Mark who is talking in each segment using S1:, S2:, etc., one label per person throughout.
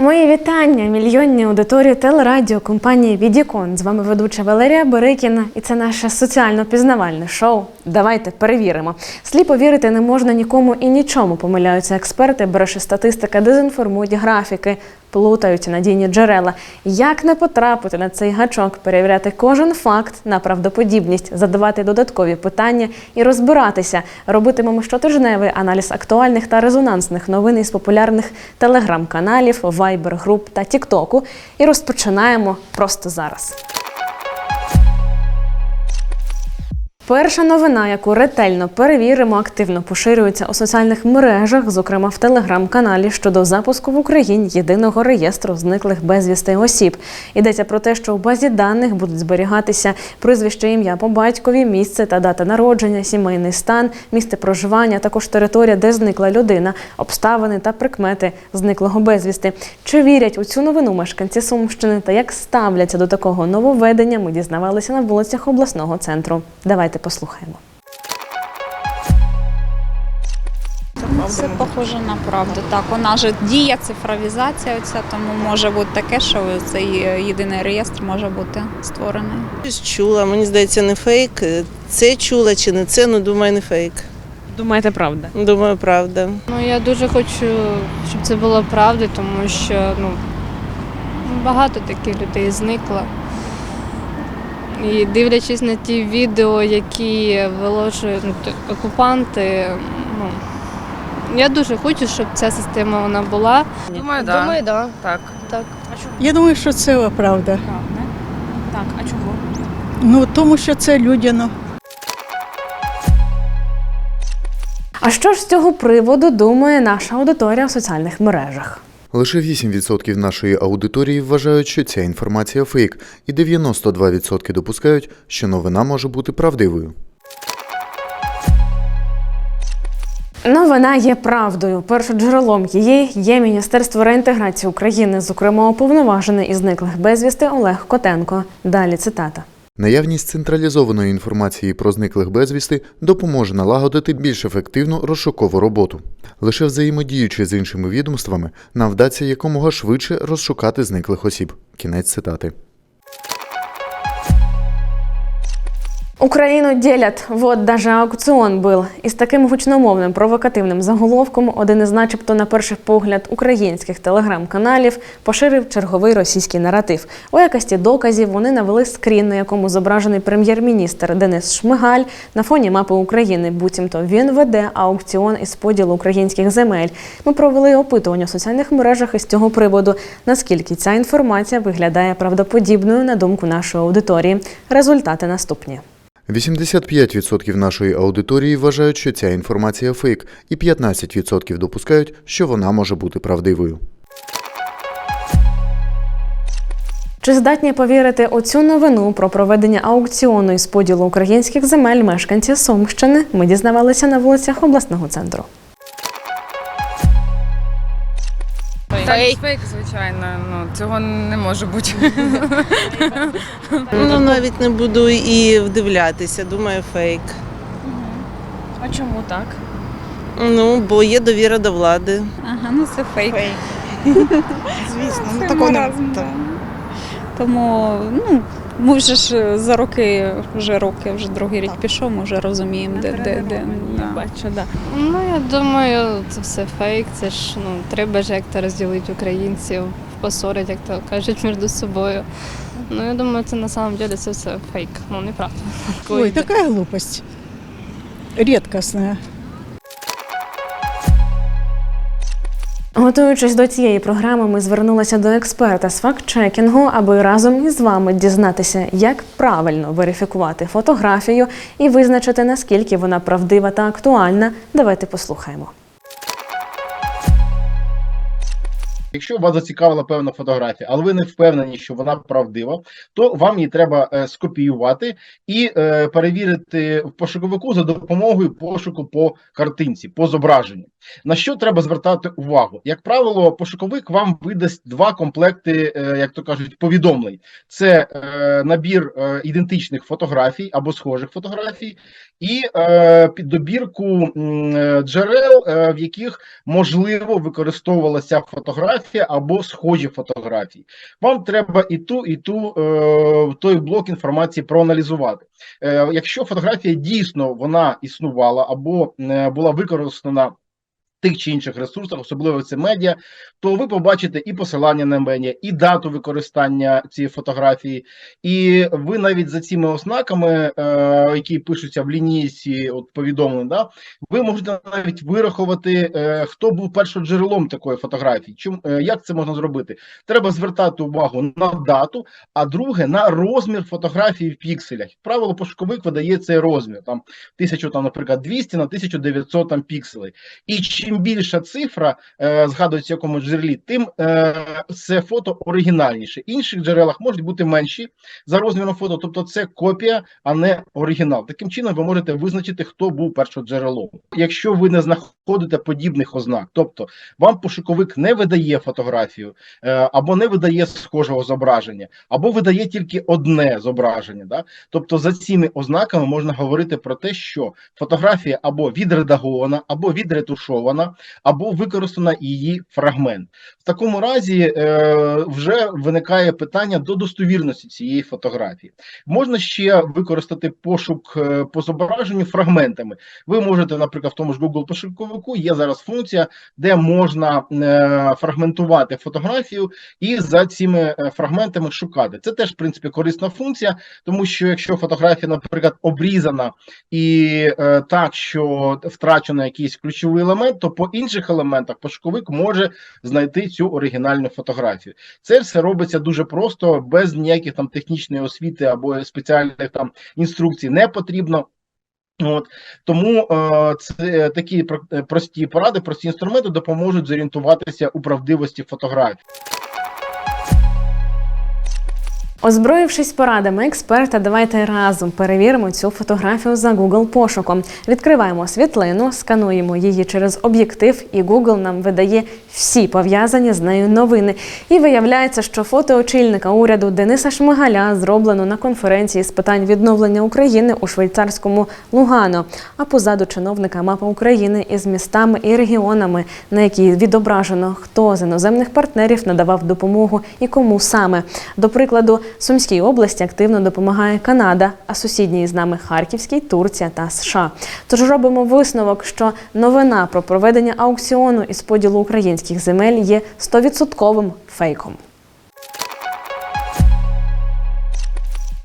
S1: Мої вітання, мільйонні аудиторії телерадіо компанії Відікон. З вами ведуча Валерія Берикіна, і це наше соціально-пізнавальне шоу. Давайте перевіримо. Сліпо вірити не можна нікому і нічому. Помиляються експерти, бреше статистика, дезінформують графіки, плутають надійні джерела. Як не потрапити на цей гачок, перевіряти кожен факт на правдоподібність, задавати додаткові питання і розбиратися. Робитимемо щотижневий аналіз актуальних та резонансних новин із популярних телеграм-каналів, вайбер-груп та тіктоку. І розпочинаємо просто зараз. Перша новина, яку ретельно перевіримо, активно поширюється у соціальних мережах, зокрема в телеграм-каналі щодо запуску в Україні єдиного реєстру зниклих безвісти осіб. Йдеться про те, що у базі даних будуть зберігатися прізвище, ім'я по батькові, місце та дата народження, сімейний стан, місце проживання, також територія, де зникла людина, обставини та прикмети зниклого безвісти. Чи вірять у цю новину мешканці Сумщини та як ставляться до такого нововведення, ми дізнавалися на вулицях обласного центру. Давайте послухаємо.
S2: Це похоже на правду. Так, вона ж діє цифровізація, оця, тому може бути таке, що цей єдиний реєстр може бути створений.
S3: Чула, мені здається, не фейк. Це чула чи не це, ну думаю, не фейк.
S1: Думаєте, правда?
S3: Думаю, правда.
S4: Ну я дуже хочу, щоб це було правда, тому що ну багато таких людей зникло. І дивлячись на ті відео, які виложують ну, окупанти, ну я дуже хочу, щоб ця система вона була.
S5: Думаю, да.
S4: Думаю, да.
S5: Так.
S4: Так.
S6: Я думаю, що це правда.
S2: Правда. Так, а чого?
S6: Ну тому що це людяно.
S1: А що ж з цього приводу думає наша аудиторія в соціальних мережах?
S7: Лише 8% нашої аудиторії вважають, що ця інформація фейк, і 92% допускають, що новина може бути правдивою.
S1: Новина є правдою. Першоджерелом її є Міністерство реінтеграції України, зокрема уповноважений із зниклих безвісти Олег Котенко. Далі цитата.
S7: Наявність централізованої інформації про зниклих безвісти допоможе налагодити більш ефективну розшукову роботу. Лише взаємодіючи з іншими відомствами, нам вдасться якомога швидше розшукати зниклих осіб. Кінець цитати.
S1: Украину делят, вот даже аукціон был. Із таким гучномовним провокативним заголовком один із, начебто, на перший погляд, українських телеграм-каналів поширив черговий російський наратив. У якості доказів вони навели скрін, на якому зображений прем'єр-міністр Денис Шмигаль на фоні мапи України. Буцімто він веде аукціон із поділу українських земель. Ми провели опитування у соціальних мережах із цього приводу. Наскільки ця інформація виглядає правдоподібною на думку нашої аудиторії? Результати наступні.
S7: 85% нашої аудиторії вважають, що ця інформація фейк, і 15% допускають, що вона може бути правдивою.
S1: Чи здатні повірити у цю новину про проведення аукціону із поділу українських земель мешканці Сумщини? Ми дізнавалися на вулицях обласного центру.
S5: Фейк. Фейк, звичайно. Ну, цього не може бути.
S3: Ну навіть не буду і вдивлятися, думаю, фейк.
S5: А чому так?
S3: Ну, бо є довіра до влади.
S2: Ага, ну це фейк.
S3: Звісно,
S2: ну такого не. Тому ну, ми вже ж за роки, вже роки, вже другий рік пішов, ми вже розуміємо, де, де, де. Да.
S1: Бачу, да.
S4: Ну я думаю, це все фейк. Це ж ну треба ж як то розділити українців, посорити, як то кажуть, між собою. Ну я думаю, це на самом деле це все фейк. Ну неправда.
S6: Ой, така глупость. Редкостная.
S1: Готуючись до цієї програми, ми звернулися до експерта з факт-чекінгу, аби разом із вами дізнатися, як правильно верифікувати фотографію і визначити наскільки вона правдива та актуальна. Давайте послухаємо.
S8: Якщо вас зацікавила певна фотографія, але ви не впевнені, що вона правдива, то вам її треба е, скопіювати і е, перевірити в пошуковику за допомогою пошуку по картинці, по зображенню. На що треба звертати увагу? Як правило, пошуковик вам видасть два комплекти, е, як то кажуть, повідомлень: це набір ідентичних фотографій або схожих фотографій, і під добірку е, джерел, в яких можливо використовувалася фотографія. Фотографія або схожі фотографії. Вам треба і ту, і ту е, той блок інформації проаналізувати. Е, якщо фотографія дійсно вона існувала або е, була використана тих чи інших ресурсах, особливо це медіа, то ви побачите і посилання на медіа, і дату використання цієї фотографії, і ви навіть за цими ознаками, е, які пишуться в лінійці от повідомлень, да, ви можете навіть вирахувати, е, хто був першоджерелом такої фотографії. Чому е, як це можна зробити? Треба звертати увагу на дату, а друге на розмір фотографії в пікселях. Правило пошуковик видає цей розмір там 1000, там, наприклад, 200 на 1900 там пікселей. І чим більша цифра е, згадується в якомусь джерелі, тим е, це фото оригінальніше. Інших джерелах можуть бути менші за розміром фото, тобто це копія, а не оригінал. Таким чином ви можете визначити, хто був першоджерелом. Якщо ви не знаходите подібних ознак, тобто вам пошуковик не видає фотографію е, або не видає схожого зображення, або видає тільки одне зображення. Да? Тобто за цими ознаками можна говорити про те, що фотографія або відредагована, або відретушована, або використана її фрагмент. В такому разі е, вже виникає питання до достовірності цієї фотографії. Можна ще використати пошук е, по зображенню фрагментами. Ви можете, наприклад, в тому ж Google пошуковику є зараз функція, де можна е, фрагментувати фотографію і за цими е, фрагментами шукати. Це теж, в принципі, корисна функція, тому що якщо фотографія, наприклад, обрізана і е, так, що втрачено якийсь ключовий елемент, то по інших елементах пошуковик може знайти цю оригінальну фотографію. Це все робиться дуже просто, без ніяких там технічної освіти або спеціальних там інструкцій не потрібно. От тому е, це такі е, прості поради, прості інструменти допоможуть зорієнтуватися у правдивості фотографій.
S1: Озброївшись порадами експерта, давайте разом перевіримо цю фотографію за Google пошуком. Відкриваємо світлину, скануємо її через об'єктив, і Google нам видає всі пов'язані з нею новини. І виявляється, що фото очільника уряду Дениса Шмигаля зроблено на конференції з питань відновлення України у швейцарському Лугано. А позаду чиновника мапа України із містами і регіонами, на якій відображено, хто з іноземних партнерів надавав допомогу і кому саме. До прикладу, Сумській області активно допомагає Канада, а сусідній з нами Харківській, Турція та США. Тож робимо висновок, що новина про проведення аукціону із поділу українських земель є стовідсотковим фейком.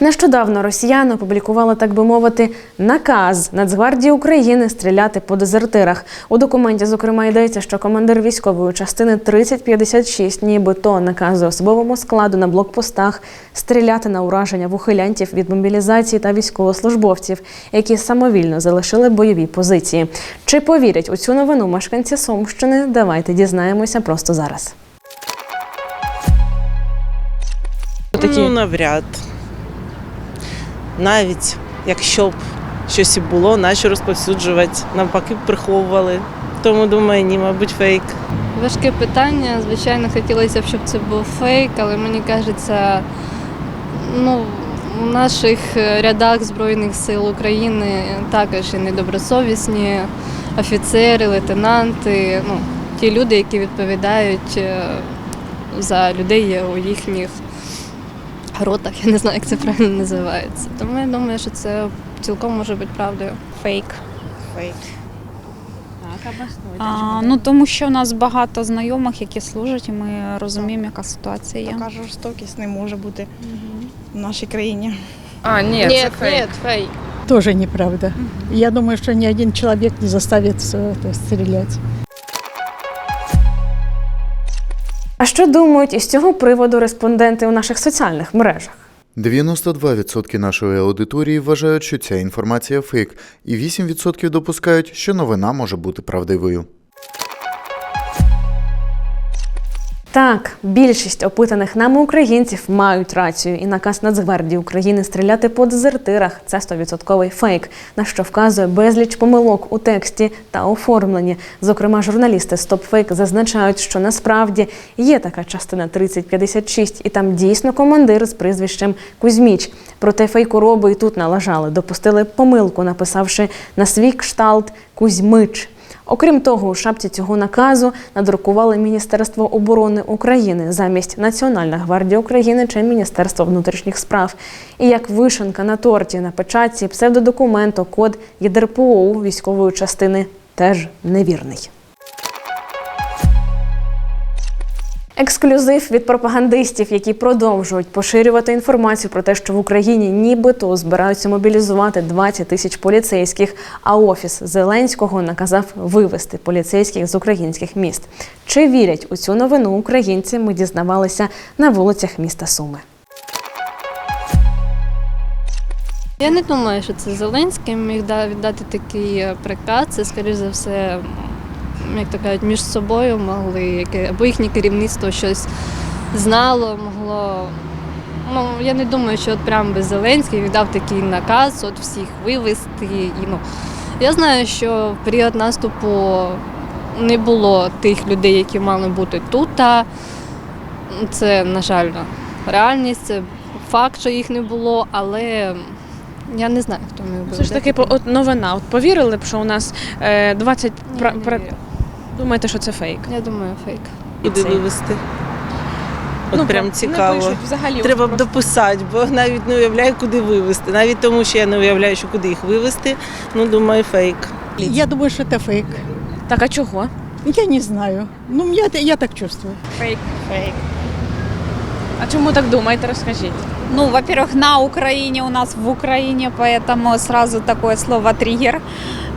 S1: Нещодавно росіяни опублікували, так би мовити, наказ Нацгвардії України стріляти по дезертирах. У документі, зокрема, йдеться, що командир військової частини 3056 нібито наказує особовому складу на блокпостах стріляти на ураження в ухилянтів від мобілізації та військовослужбовців, які самовільно залишили бойові позиції. Чи повірять у цю новину мешканці Сумщини? Давайте дізнаємося просто зараз.
S3: Ну, навряд. Навіть якщо б щось і було, нащо розповсюджувати, навпаки, приховували. Тому думаю, ні, мабуть, фейк.
S4: Важке питання. Звичайно, хотілося б, щоб це був фейк, але мені кажеться, ну, в наших е, рядах Збройних сил України також і недобросовісні офіцери, лейтенанти, ну, ті люди, які відповідають е, за людей у їхніх ротах, я не знаю, як це правильно називається. Тому я думаю, що це цілком може бути правдою.
S2: Фейк.
S3: Фейк.
S2: А, ну тому що у нас багато знайомих, які служать, і ми розуміємо, яка ситуація є.
S9: Така жорстокість не може бути в нашій країні.
S5: А, ні, це фейк.
S4: фейк.
S6: Тоже неправда. Я думаю, что ни один человек не заставит э, это стрелять.
S1: А що думають із цього приводу респонденти у наших соціальних мережах?
S7: 92% нашої аудиторії вважають, що ця інформація фейк, і 8% допускають, що новина може бути правдивою.
S1: Так, більшість опитаних нами українців мають рацію, і наказ Нацгвардії України стріляти по дезертирах це 100% фейк, на що вказує безліч помилок у тексті та оформленні. Зокрема, журналісти StopFake зазначають, що насправді є така частина 3056, і там дійсно командир з прізвищем Кузьміч. Проте фейкороби і тут налажали, допустили помилку, написавши на свій кшталт Кузьмич. Окрім того, у шапці цього наказу надрукували Міністерство оборони України замість Національна гвардія України чи Міністерство внутрішніх справ. І як вишенка на торті на печатці псевдодокументу код ЄДРПОУ військової частини теж невірний. Ексклюзив від пропагандистів, які продовжують поширювати інформацію про те, що в Україні нібито збираються мобілізувати 20 тисяч поліцейських, а офіс Зеленського наказав вивести поліцейських з українських міст. Чи вірять у цю новину українці? Ми дізнавалися на вулицях міста Суми.
S4: Я не думаю, що це Зеленський міг да- віддати такий е, приказ. Це, скоріш за все, як то кажуть, між собою могли, яке- або їхнє керівництво щось знало, могло. Ну, я не думаю, що от прям би Зеленський віддав такий наказ, от всіх вивезти. І, ну, я знаю, що в період наступу не було тих людей, які мали бути тут. а Це, на жаль, реальність, це факт, що їх не було, але я не знаю, хто міг би.
S1: Все ж таки, от новина. От повірили б, що у нас е, 20...
S4: Ні,
S1: пра-
S4: не вірю.
S1: Думаєте, що це фейк?
S4: Я думаю, фейк.
S3: Куди
S1: Це-
S3: вивезти? От
S1: Ну,
S3: прям
S1: не
S3: цікаво.
S1: пишуть взагалі.
S3: Треба б дописати, бо навіть не уявляю, куди вивезти. Навіть тому, що я не уявляю, що куди їх вивезти. Ну, думаю, фейк.
S6: Я думаю, что это фейк.
S1: Так, а чого?
S6: Я не знаю. Ну, я, я так чувствую.
S1: Фейк. Фейк. А чому так думаєте, розкажіть?
S2: Ну, во-первых, на Украине у нас в Украине, поэтому сразу такое слово триггер.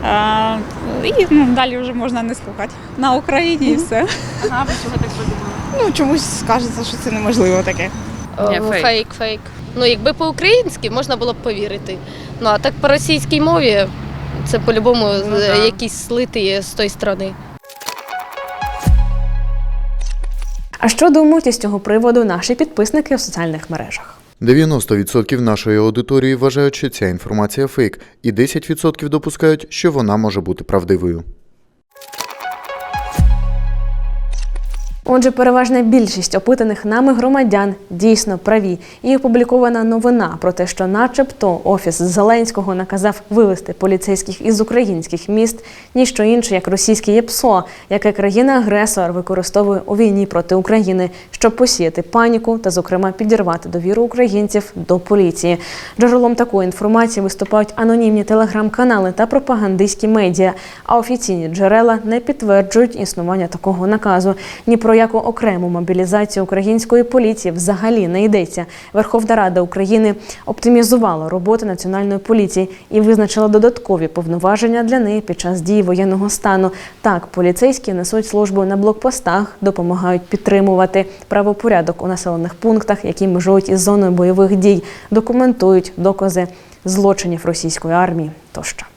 S2: А, І ну, далі вже можна не слухати. На Україні і все.
S1: Ага, ви чого так подумали?
S9: Ну, чомусь скажеться, що це неможливо таке.
S1: Ні,
S10: Е,
S1: фейк.
S10: фейк, фейк. Ну, якби по-українськи можна було б повірити. Ну а так по російській мові це по-любому
S1: Ну,
S10: е,
S1: да.
S10: якісь слити є з тої сторони.
S1: А що думають із цього приводу наші підписники у соціальних мережах?
S7: 90% нашої аудиторії вважають, що ця інформація фейк, і 10% допускають, що вона може бути правдивою.
S1: Отже, переважна більшість опитаних нами громадян дійсно праві. І опублікована новина про те, що, начебто, офіс Зеленського наказав вивести поліцейських із українських міст, ніщо інше, як російське ЄПСО, яке країна-агресор використовує у війні проти України, щоб посіяти паніку та, зокрема, підірвати довіру українців до поліції. Джерелом такої інформації виступають анонімні телеграм-канали та пропагандистські медіа. А офіційні джерела не підтверджують існування такого наказу. Ні про яку окрему мобілізацію української поліції взагалі не йдеться. Верховна Рада України оптимізувала роботу національної поліції і визначила додаткові повноваження для неї під час дії воєнного стану. Так, поліцейські несуть службу на блокпостах, допомагають підтримувати правопорядок у населених пунктах, які межують із зоною бойових дій, документують докази злочинів російської армії тощо.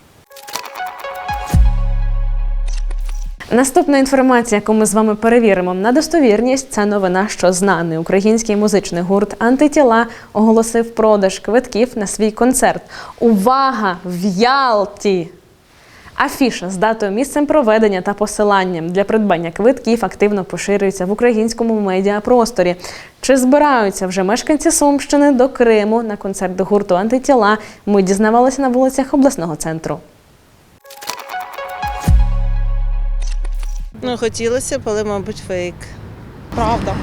S1: Наступна інформація, яку ми з вами перевіримо на достовірність, це новина, що знаний український музичний гурт Антитіла оголосив продаж квитків на свій концерт. Увага! В Ялті! Афіша з датою, місцем проведення та посиланням для придбання квитків активно поширюється в українському медіапросторі. Чи збираються вже мешканці Сумщини до Криму на концерт гурту Антитіла? Ми дізнавалися на вулицях обласного центру.
S3: Ну, хотілося б, але, мабуть, фейк.
S9: Правда.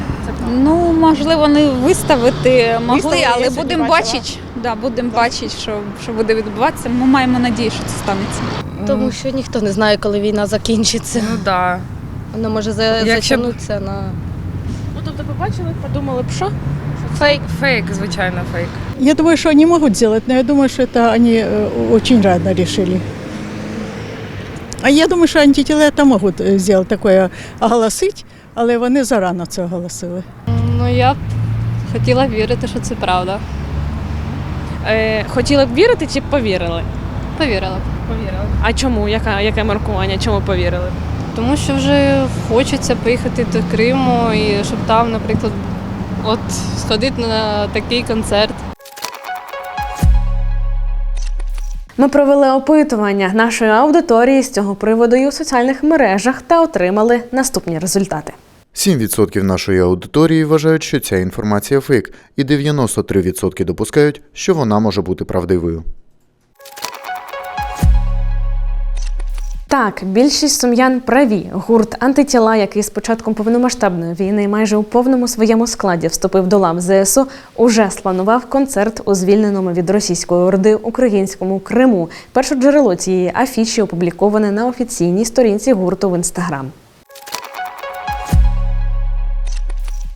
S2: Ну, можливо, не виставити могли,
S9: Виставили,
S2: але будемо бачити. Да, будемо бачити, що, що буде відбуватися. Ми маємо надію, що це станеться.
S10: Тому що ніхто не знає, коли війна закінчиться.
S5: Ну да.
S10: Вона може за...
S5: Якщо
S10: затягнутися на
S1: Ну, тобто побачили, подумали б, що?
S5: Фейк, фейк, звичайно, фейк.
S6: Я думаю, что они могут сделать, но я думаю, что это они э, очень рано решили. А я думаю, що антитіла это можуть е, зробити таке оголосити, але вони зарано це оголосили.
S4: Ну я б хотіла вірити, що це правда.
S1: Е, хотіли б вірити чи б повірили?
S4: Повірила б.
S1: Повірили. А чому? Яка, яке маркування? Чому повірили?
S4: Тому що вже хочеться поїхати до Криму і щоб там, наприклад, от сходити на такий концерт.
S1: Ми провели опитування нашої аудиторії з цього приводу і у соціальних мережах та отримали наступні результати.
S7: 7% нашої аудиторії вважають, що ця інформація фейк, і 93% допускають, що вона може бути правдивою.
S1: Так, більшість сум'ян праві. Гурт антитіла, який з початком повномасштабної війни майже у повному своєму складі вступив до лав ЗСУ, уже спланував концерт у звільненому від російської орди українському Криму. Перше джерело цієї афіші опубліковане на офіційній сторінці гурту в інстаграм.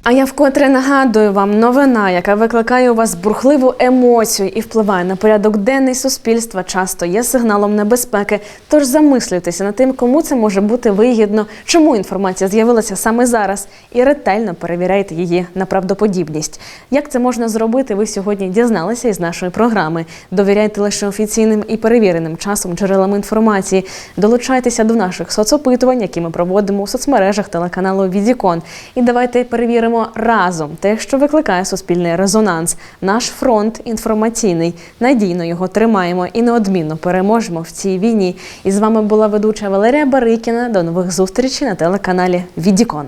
S1: А я вкотре нагадую вам новина, яка викликає у вас бурхливу емоцію і впливає на порядок денний суспільства, часто є сигналом небезпеки. Тож замислюйтеся над тим, кому це може бути вигідно, чому інформація з'явилася саме зараз, і ретельно перевіряйте її на правдоподібність. Як це можна зробити, ви сьогодні дізналися із нашої програми. Довіряйте лише офіційним і перевіреним часом джерелам інформації. Долучайтеся до наших соцопитувань, які ми проводимо у соцмережах телеканалу Відікон. І давайте перевіримо разом те, що викликає суспільний резонанс. Наш фронт інформаційний. Надійно його тримаємо і неодмінно переможемо в цій війні. І з вами була ведуча Валерія Барикіна. До нових зустрічей на телеканалі Відікон.